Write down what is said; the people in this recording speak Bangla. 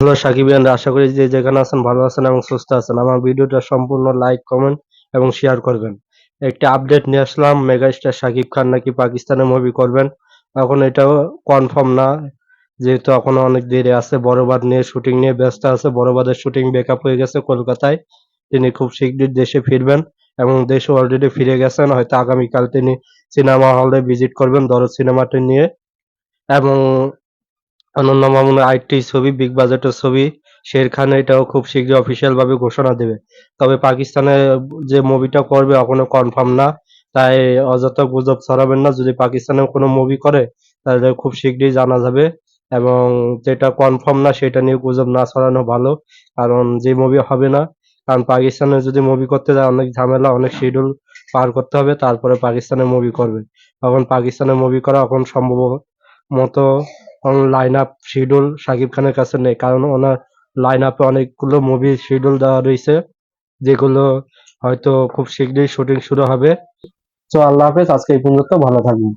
হ্যালো, সাকিব ইয়ান আশা করি যে যেখানে আছেন ভালো আছেন এবং সুস্থ আছেন। আমার ভিডিওটা সম্পূর্ণ লাইক কমেন্ট এবং শেয়ার করবেন। একটি আপডেট নিয়ে আসলাম মেগাস্টার সাকিব খান নাকি পাকিস্তানে মুভি করবেন। এখন এটাও কনফার্ম না, যেহেতু এখন অনেক দেরি আছে। বড়বাদ নিয়ে শুটিং নিয়ে ব্যস্ত আছে। বড়বাদের শুটিং ব্যাকআপ হয়ে গেছে কলকাতায়। তিনি খুব শীঘ্রই দেশে ফিরবেন এবং দেশে অলরেডি ফিরে গেছেন। হয়তো আগামীকাল তিনি সিনেমা হলে ভিজিট করবেন, দরদ সিনেমাটি নিয়ে। এবং অনন্য মামুনের আরেকটি ছবি বিগ বাজেটের ছবি। শের খান এটাও খুব শীঘ্রই অফিসিয়াল ভাবে ঘোষণা দেবে। তবে পাকিস্তানে যে মুভিটা করবে, এখনও কনফার্ম না। তাই অযথা গুজব ছড়াবেন না। যদি পাকিস্তানে কোনো মুভি করে, তাহলে খুব শীঘ্রই জানা যাবে। এবং যেটা কনফার্ম না, সেটা নিয়ে গুজব না ছড়ানো ভালো। কারণ যে মুভি হবে না, কারণ পাকিস্তানে যদি মুভি করতে যায়, অনেক ঝামেলা, অনেক শিডিউল পার করতে হবে, তারপরে পাকিস্তানে মুভি করবে। তখন পাকিস্তানে মুভি করা এখন সম্ভব মতো লাইন আপ শিডিউল শাকিব খানের কাছে নেই। কারণ ওনার লাইন আপে অনেকগুলো মুভি শিডিউল দেওয়া রয়েছে, যেগুলো হয়তো খুব শীঘ্রই শুটিং শুরু হবে। তো আল্লাহ হাফেজ, আজকে এই পর্যন্ত ভালো থাকবেন।